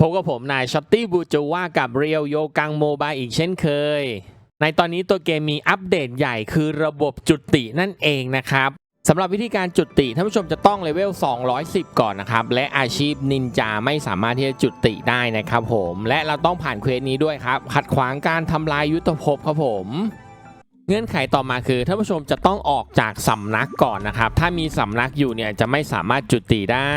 พบกับผมนายช็อตตี้บูจูว่ากับเรียวโยกังโมบายอีกเช่นเคย ในตอนนี้ตัวเกมมีอัปเดตใหญ่คือระบบจุตินั่นเองนะครับสำหรับวิธีการจุติท่านผู้ชมจะต้องเลเวล 210 ก่อนนะครับ และอาชีพนินจาไม่สามารถที่จะจุติได้นะครับผม และเราต้องผ่านเควสนี้ด้วยครับ ขัดขวางการทำลายยุทธภพครับผม เงื่อนไขต่อมาคือท่านผู้ชมจะต้องออกจากสำนักก่อนนะครับ ถ้ามีสำนักอยู่เนี่ยจะไม่สามารถจุติได้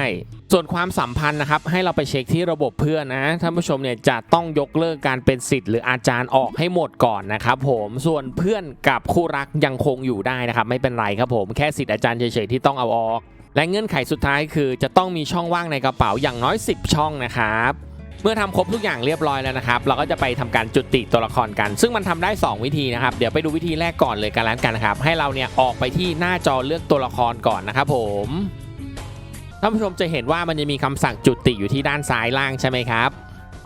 ส่วนความสัมพันธ์นะครับ ให้เราไปเช็คที่ระบบเพื่อนนะท่านผู้ชมเนี่ยจะต้องยกเลิกการเป็นสิทธิ์หรืออาจารย์ออกให้หมดก่อนนะครับผมส่วนเพื่อนกับคู่รักยังคงอยู่ได้นะครับ ไม่เป็นไรครับผมแค่สิทธิ์อาจารย์เฉยๆที่ต้องเอาออก และเงื่อนไขสุดท้ายคือจะต้องมีช่องว่างในกระเป๋าอย่างน้อย 10 ช่องนะครับ เมื่อทำครบทุกอย่างเรียบร้อยแล้วนะครับ เราก็จะไปทำการจุติตัวละครกัน ซึ่งมันทำได้ 2 วิธีนะครับ เดี๋ยวไปดูวิธีแรกก่อนเลยกันแล้วกันนะครับ ให้เราเนี่ยออกไปที่หน้าจอเลือกตัวละครก่อนนะครับผมท่านผู้ชมจะเห็นว่ามันจะมีคำสั่งจุติอยู่ที่ด้านซ้ายล่างใช่ไหมครับ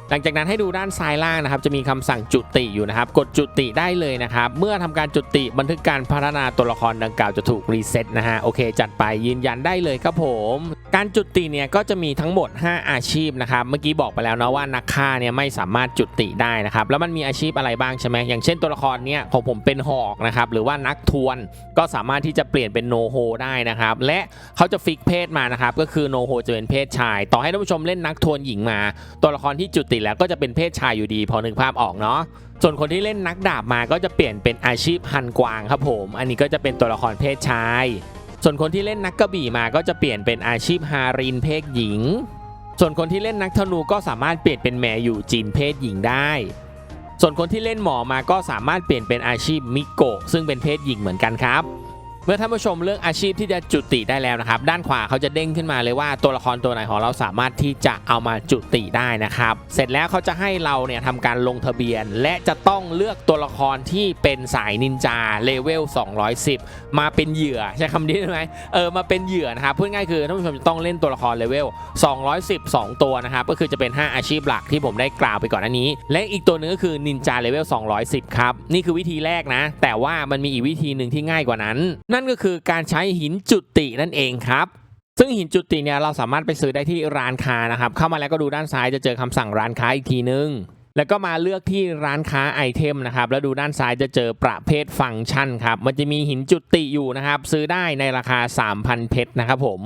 หลังจากนั้นให้ดูด้านซ้ายล่างนะครับ จะมีคำสั่งจุติอยู่นะครับ กดจุติได้เลยนะครับ เมื่อทำการจุติบันทึกการพัฒนาตัวละครดังกล่าวจะถูกรีเซ็ตนะฮะโอเค จัดไปยืนยันได้เลยครับผม การจุติเนี่ยก็จะมีทั้งหมด 5 อาชีพนะครับเมื่อกี้บอกไปแล้วนะว่านักฆ่าเนี่ยไม่สามารถจุติได้นะครับแล้วมันมีอาชีพอะไรบ้างใช่ไหมอย่างเช่นตัวละครเนี่ยของผมเป็นหอกนะครับหรือว่านักทวนก็สามารถที่จะเปลี่ยนเป็นโนโฮได้นะครับและเขาจะฟิกเพศมานะครับก็คือโนโฮจะเป็นเพศชาย ต่อให้ท่านผู้ชมเล่นนักทวนหญิงมา ตัวละครที่จุติแล้วก็จะเป็นเพศชายอยู่ดีพอนึกภาพออกเนาะส่วนคนที่เล่นนักดาบมาก็จะเปลี่ยนเป็นอาชีพฮันกวางครับผม อันนี้ก็จะเป็นตัวละครเพศชาย ส่วนคนที่เล่นนักกระบี่มาก็จะเปลี่ยนเป็นอาชีพฮารินเพศหญิง ส่วนคนที่เล่นนักธนูก็สามารถเปลี่ยนเป็นแมอยู่จีนเพศหญิงได้ ส่วนคนที่เล่นหมอมาก็สามารถเปลี่ยนเป็นอาชีพมิโกะซึ่งเป็นเพศหญิงเหมือนกันครับ เมื่อท่านผู้ชมเลือกอาชีพที่จะจุติได้แล้วนะครับ ด้านขวาเขาจะเด้งขึ้นมาเลยว่าตัวละครตัวไหนของเราสามารถที่จะเอามาจุติได้นะครับ เสร็จแล้วเขาจะให้เราเนี่ยทำการลงทะเบียน และจะต้องเลือกตัวละครที่เป็นสายนินจาเลเวล 210 มาเป็นเหยื่อใช้คำนี้ได้ไหมเออมาเป็นเหยื่อนะครับพูดง่ายคือท่านผู้ชมจะต้องเล่นตัวละครเลเวล 210 2 ตัวนะครับก็คือจะเป็น 5 อาชีพหลักที่ผมได้กล่าวไปก่อนอันนี้ และอีกตัวหนึงก็คือนินจาเลเวล 210 ครับนี่คือวิธีแรกนะ แต่ว่ามันมีอีกวิธีหนึ่งที่ง่ายกว่านั้นนั่นก็คือการใช้หินจุตินั่นเองครับ ซึ่งหินจุติเนี่ยเราสามารถไปซื้อได้ที่ร้านค้านะครับ เข้ามาแล้วก็ดูด้านซ้ายจะเจอคำสั่งร้านค้าอีกทีนึง แล้วก็มาเลือกที่ร้านค้าไอเทมนะครับ แล้วดูด้านซ้ายจะเจอประเภทฟังก์ชันครับ มันจะมีหินจุติอยู่นะครับ ซื้อได้ในราคา 3,000 เพชรนะครับผม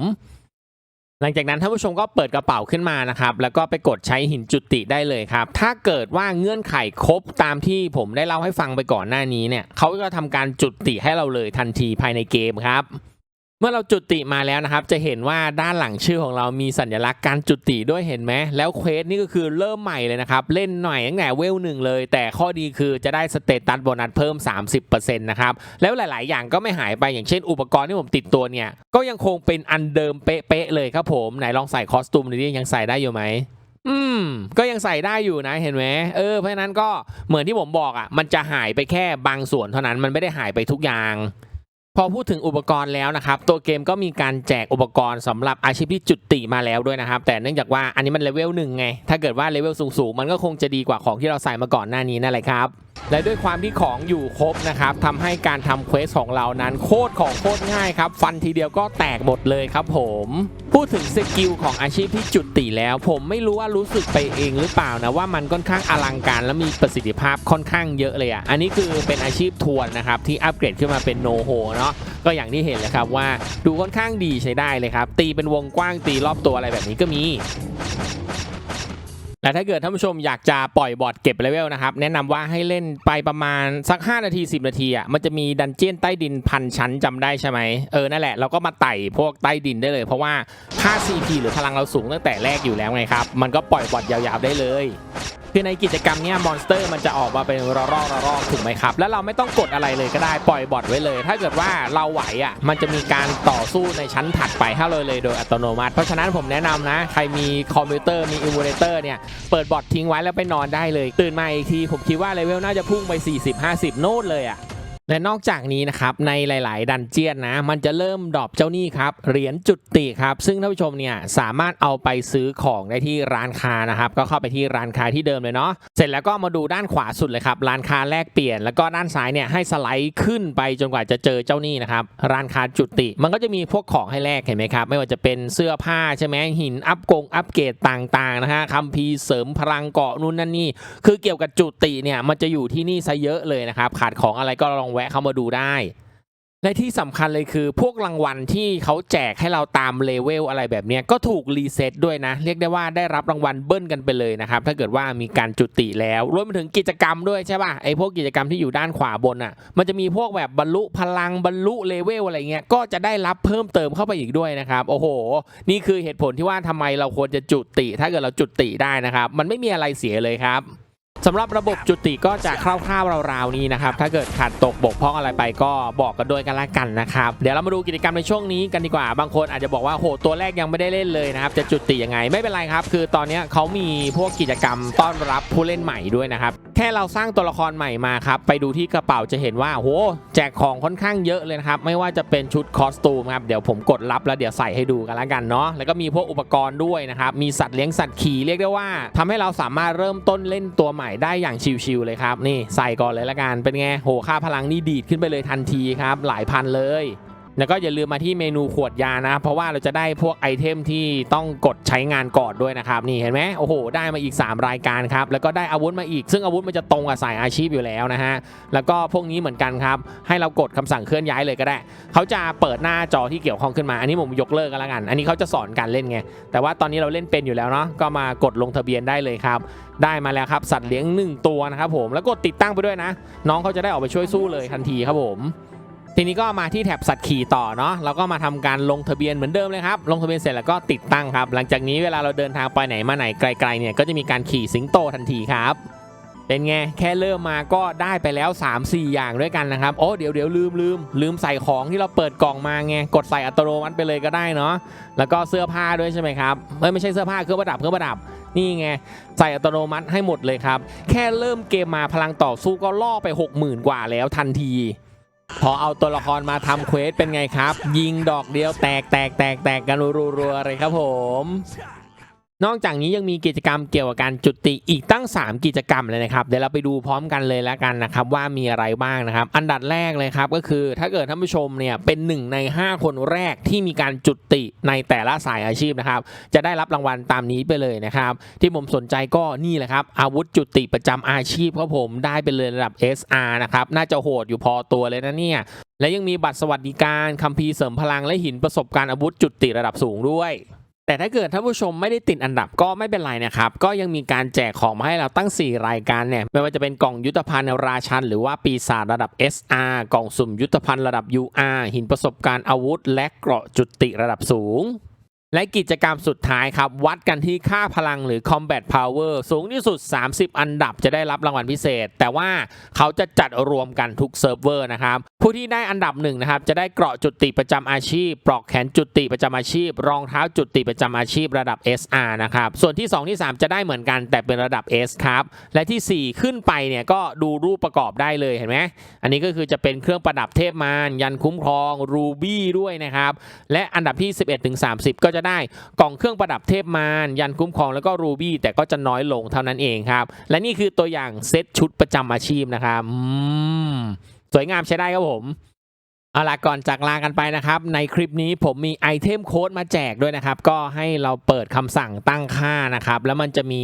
หลังจากนั้นท่านผู้ชมก็เปิดกระเป๋าขึ้นมานะครับ แล้วก็ไปกดใช้หินจุติได้เลยครับ ถ้าเกิดว่าเงื่อนไขครบตามที่ผมได้เล่าให้ฟังไปก่อนหน้านี้เนี่ยเขาก็ทำการจุติให้เราเลยทันทีภายในเกมครับ เมื่อเราจุติมาแล้วนะครับ จะเห็นว่าด้านหลังชื่อของเรามีสัญลักษณ์การจุติด้วยเห็นไหมแล้วเควสนี่ก็คือเริ่มใหม่เลยนะครับ เล่นหน่อยตั้งแต่เวลหนึ่งเลย แต่ข้อดีคือจะได้สเตตัสโบนัสเพิ่ม 30%นะครับ แล้วหลาย ๆ อย่างก็ไม่หายไปอย่างเช่นอุปกรณ์ที่ผมติดตัวเนี่ย ก็ยังคงเป็นอันเดิมเป๊ะ ๆ เลยครับผม ไหนลองใส่คอสตูมดูดิยังใส่ได้อยู่ไหมอืมก็ยังใส่ได้อยู่นะเห็นไหมเออเพราะฉะนั้นก็เหมือนที่ผมบอกอะมันจะหายไปแค่บางส่วนเท่านั้นมันไม่ได้หายไปทุกอย่าง พอพูดถึงอุปกรณ์แล้วนะครับ ตัวเกมก็มีการแจกอุปกรณ์สำหรับอาชีพที่จุดติมาแล้วด้วยนะครับ แต่เนื่องจากว่าอันนี้มันเลเวลหนึ่งไง ถ้าเกิดว่าเลเวลสูงๆ มันก็คงจะดีกว่าของที่เราใส่มาก่อนหน้านี้นั่นแหละครับ และด้วยความที่ของอยู่ครบนะครับทำให้การทำเควสของเรานั้นโคตรของโคตรง่ายครับ ฟันทีเดียวก็แตกหมดเลยครับผม พูดถึงสกิลของอาชีพที่จุดติแล้ว ผมไม่รู้ว่ารู้สึกไปเองหรือเปล่านะว่ามันค่อนข้างอลังการและมีประสิทธิภาพค่อนข้างเยอะเลยอะอันนี้คือเป็นอาชีพทวนนะครับที่อัปเกรดขึ้นมาเป็นโนโฮเนาะก็อย่างที่เห็นเลยครับว่าดูค่อนข้างดีใช้ได้เลยครับตีเป็นวงกว้างตีรอบตัวอะไรแบบนี้ก็มี และถ้าเกิดท่านผู้ชมอยากจะปล่อยบอร์ดเก็บเลเวลนะครับ แนะนำว่าให้เล่นไปประมาณสัก 5 นาที 10 นาทีอะมันจะมีดันเจียนใต้ดินพันชั้นจำได้ใช่ไหมเออนั่นแหละเราก็มาไต่พวกใต้ดินได้เลย เพราะว่าค่า CP หรือพลังเราสูงตั้งแต่แรกอยู่แล้วไงครับ มันก็ปล่อยบอร์ดยาวๆได้เลย คือในกิจกรรมเนี้ยมอนสเตอร์มันจะออกมาเป็นระรอกระรอกถูกไหมครับ แล้วเราไม่ต้องกดอะไรเลยก็ได้ปล่อยบอทไว้เลย ถ้าเกิดว่าเราไหวอะมันจะมีการต่อสู้ในชั้นถัดไปให้เราเลยโดยอัตโนมัติ เพราะฉะนั้นผมแนะนำนะ ใครมีคอมพิวเตอร์มีอิมูเลเตอร์เนี่ยเปิดบอททิ้งไว้แล้วไปนอนได้เลย ตื่นมาอีกทีผมคิดว่าเลเวลน่าจะพุ่งไป 40-50 โน้ตเลยอะ และนอกจากนี้นะครับในหลาย ๆ ดันเจียนนะ มันจะเริ่มดรอปเจ้าหนี้ครับเหรียญจุติครับ ซึ่งท่านผู้ชมเนี่ยสามารถเอาไปซื้อของได้ที่ร้านค้านะครับ ก็เข้าไปที่ร้านค้าที่เดิมเลยเนาะเสร็จแล้วก็มาดูด้านขวาสุดเลยครับร้านค้าแลกเปลี่ยน แล้วก็ด้านซ้ายเนี่ยให้สไลด์ขึ้นไปจนกว่าจะเจอเจ้าหนี้นะครับร้านค้าจุติ มันก็จะมีพวกของให้แลกเห็นไหมครับไม่ว่าจะเป็นเสื้อผ้าใช่ไหมหินอัพกงอัพเกรดต่าง ๆ นะฮะคัมภีร์เสริมพลังเกาะนู่นนั่นนี่คือเกี่ยวกับจุติเนี่ยมันจะอยู่ที่นี่ซะเยอะเลยนะครับขาดของอะไรก็ลองแวะเข้ามาดูได้ และที่สำคัญเลยคือพวกรางวัลที่เขาแจกให้เราตามเลเวลอะไรแบบนี้ก็ถูกรีเซ็ตด้วยนะ เรียกได้ว่าได้รับรางวัลเบิ้ลกันไปเลยนะครับ ถ้าเกิดว่ามีการจุติแล้วรวมไปถึงกิจกรรมด้วยใช่ป่ะไอพวกกิจกรรมที่อยู่ด้านขวาบนอะ มันจะมีพวกแบบบรรลุพลังบรรลุเลเวลอะไรเงี้ยก็จะได้รับเพิ่มเติมเข้าไปอีกด้วยนะครับโอ้โห นี่คือเหตุผลที่ว่าทำไมเราควรจะจุติ ถ้าเกิดเราจุติได้นะครับ มันไม่มีอะไรเสียเลยครับ สำหรับระบบจุติก็จะคร่าวๆราวๆนี้นะครับ ถ้าเกิดขาดตกบกพร่องอะไรไปก็บอกกันด้วยกันละกันนะครับ เดี๋ยวเรามาดูกิจกรรมในช่วงนี้กันดีกว่า บางคนอาจจะบอกว่าโหตัวแรกยังไม่ได้เล่นเลยนะครับ จะจุติยังไงไม่เป็นไรครับ คือตอนนี้เขามีพวกกิจกรรมต้อนรับผู้เล่นใหม่ด้วยนะครับ แค่เราสร้างตัวละครใหม่มาครับ ไปดูที่กระเป๋าจะเห็นว่าโหแจกของค่อนข้างเยอะเลยนะครับ ไม่ว่าจะเป็นชุดคอสตูมครับ เดี๋ยวผมกดรับแล้วเดี๋ยวใส่ให้ดูกันละกันเนาะแล้วก็มีพวกอุปกรณ์ด้วยนะครับ มีสัตว์เลี้ยงสัตว์ขี่เรียกได้ว่าทำให้เราสามารถเริ่มต้นเล่นตัวใหม่ได้อย่างชิวๆเลยครับนี่ใส่ก่อนเลยละกันเป็นไงโหค่าพลังนี่ดีดขึ้นไปเลยทันทีครับหลายพันเลย แล้วก็อย่าลืมมาที่เมนูขวดยานะ เพราะว่าเราจะได้พวกไอเทมที่ต้องกดใช้งานก่อนด้วยนะครับนี่เห็นไหมโอ้โหได้มาอีก 3 รายการครับแล้วก็ได้อาวุธมาอีก ซึ่งอาวุธมันจะตรงกับสายอาชีพอยู่แล้วนะฮะแล้วก็พวกนี้เหมือนกันครับให้เรากดคำสั่งเคลื่อนย้ายเลยก็ได้ เขาจะเปิดหน้าจอที่เกี่ยวข้องขึ้นมา อันนี้ผมยกเลิกกันแล้วกัน อันนี้เขาจะสอนการเล่นไงแต่ว่าตอนนี้เราเล่นเป็นอยู่แล้วเนาะก็มากดลงทะเบียนได้เลยครับได้มาแล้วครับสัตว์เลี้ยงหนึ่งตัวนะครับผมแล้วกดติดตั้งไปด้วยนะ น้องเขาจะได้ออกไปช่วยสู้เลยทันทีครับผม ทีนี้ก็มาที่แถบสัตว์ขี่ต่อเนาะเราก็มาทำการลงทะเบียนเหมือนเดิมเลยครับลงทะเบียนเสร็จแล้วก็ติดตั้งครับ หลังจากนี้เวลาเราเดินทางไปไหนมาไหนไกลๆเนี่ยก็จะมีการขี่สิงโตทันทีครับเป็นไง แค่เริ่มมาก็ได้ไปแล้ว 3-4 อย่างด้วยกันนะครับ โอ้เดี๋ยวเดี๋ยวลืมลืมลืมใส่ของที่เราเปิดกล่องมาไง กดใส่อัตโนมัติไปเลยก็ได้เนาะแล้วก็เสื้อผ้าด้วยใช่ไหมครับเอ้ยไม่ใช่เสื้อผ้าเครื่องประดับเครื่องประดับนี่ไง ใส่อัตโนมัติให้หมดเลยครับ แค่เริ่มเกมมาพลังต่อสู้ก็ล่อไป 60,000 กว่าแล้วทันที พอเอาตัวละครมาทำเควสเป็นไงครับ ยิงดอกเดียวแตกแตกแตกแตกกันรัวๆเลยครับผม นอกจากนี้ยังมีกิจกรรมเกี่ยวกับการจุติอีกตั้ง 3 กิจกรรมเลยนะครับ เดี๋ยวเราไปดูพร้อมกันเลยแล้วกันนะครับ ว่ามีอะไรบ้างนะครับ อันดับแรกเลยครับก็คือถ้าเกิดท่านผู้ชมเนี่ยเป็นหนึ่งใน 5 คนแรกที่มีการจุติในแต่ละสายอาชีพนะครับ จะได้รับรางวัลตามนี้ไปเลยนะครับ ที่ผมสนใจก็นี่แหละครับ อาวุธจุติประจำอาชีพครับผมได้ไปเลยระดับ SR นะครับน่าจะโหดอยู่พอตัวเลยนะเนี่ยและยังมีบัตรสวัสดิการคัมภีร์เสริมพลังและหินประสบการณ์อาวุธจุติระดับสูงด้วย แต่ถ้าเกิดท่านผู้ชมไม่ได้ติดอันดับก็ไม่เป็นไรนะครับ ก็ยังมีการแจกของมาให้เราตั้ง 4 รายการเนี่ย ไม่ว่าจะเป็นกล่องยุทธภัณฑ์ราชัน หรือว่าปีศาจระดับ SR กล่องสุ่มยุทธภัณฑ์ระดับ UR หินประสบการณ์อาวุธ และเกราะจุติระดับสูง และกิจกรรมสุดท้ายครับ วัดกันที่ค่าพลังหรือ Combat Power สูงที่สุด 30 อันดับจะได้รับรางวัลพิเศษ แต่ว่าเขาจะจัดรวมกันทุกเซิร์ฟเวอร์นะครับ ผู้ที่ได้อันดับหนึ่งนะครับ จะได้เกราะจุติประจำอาชีพ ปลอกแขนจุติประจำอาชีพ รองเท้าจุติประจำอาชีพระดับ SR นะครับ ส่วนที่ 2 ที่ 3 จะได้เหมือนกันแต่เป็นระดับ S ครับ และที่ 4 ขึ้นไปเนี่ยก็ดูรูปประกอบได้เลยเห็นไหมอันนี้ก็คือจะเป็นเครื่องประดับเทพมารยันคุ้มครองรูบี้ด้วยนะครับและอันดับที่ 11ถึง30 ก็จะจะได้กล่องเครื่องประดับเทพมารยันคุ้มครองแล้วก็รูบี้แต่ก็จะน้อยลงเท่านั้นเองครับ และนี่คือตัวอย่างเซตชุดประจำอาชีพนะครับสวยงามใช้ได้ครับผม เอาละก่อนจากลากันไปนะครับ ในคลิปนี้ผมมีไอเทมโค้ดมาแจกด้วยนะครับ ก็ให้เราเปิดคำสั่งตั้งค่านะครับ แล้วมันจะมี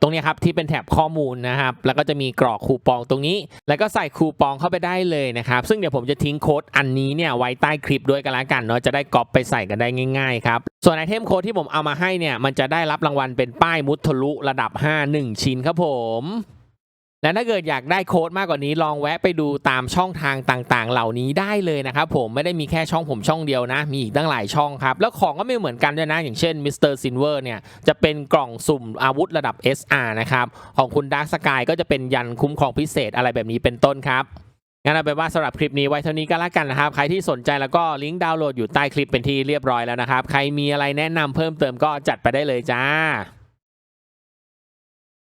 ตรงนี้ครับที่เป็นแถบข้อมูลนะครับ แล้วก็จะมีกรอกคูปองตรงนี้ แล้วก็ใส่คูปองเข้าไปได้เลยนะครับ ซึ่งเดี๋ยวผมจะทิ้งโค้ดอันนี้เนี่ยไว้ใต้คลิปด้วยกันละกันเนาะจะได้ก๊อปไปใส่กันได้ง่ายๆครับส่วนไอเทมโค้ดที่ผมเอามาให้เนี่ยมันจะได้รับรางวัลเป็นป้ายมุดทะลุระดับ 5 1 ชิ้นครับผม และถ้าเกิดอยากได้โค้ดมากกว่านี้ลองแวะไปดูตามช่องทางต่างๆ เหล่านี้ได้เลยนะครับผมไม่ได้มีแค่ช่องผมช่องเดียวนะ มีอีกตั้งหลายช่องครับ แล้วของก็ไม่เหมือนกันด้วยนะ อย่างเช่น Mr. Silver เนี่ย จะเป็นกล่องสุ่มอาวุธระดับ SR นะครับ ของคุณ Dark Sky ก็จะเป็นยันคุ้มครองพิเศษอะไรแบบนี้เป็นต้นครับงั้นเอาเป็นว่าสำหรับคลิปนี้ไว้เท่านี้ก็แล้วกันนะครับ ใครที่สนใจแล้วก็ลิงก์ดาวน์โหลดอยู่ใต้คลิปเป็นที่เรียบร้อยแล้วนะครับใครมีอะไรแนะนำเพิ่มเติมก็จัดไปได้เลยจ้า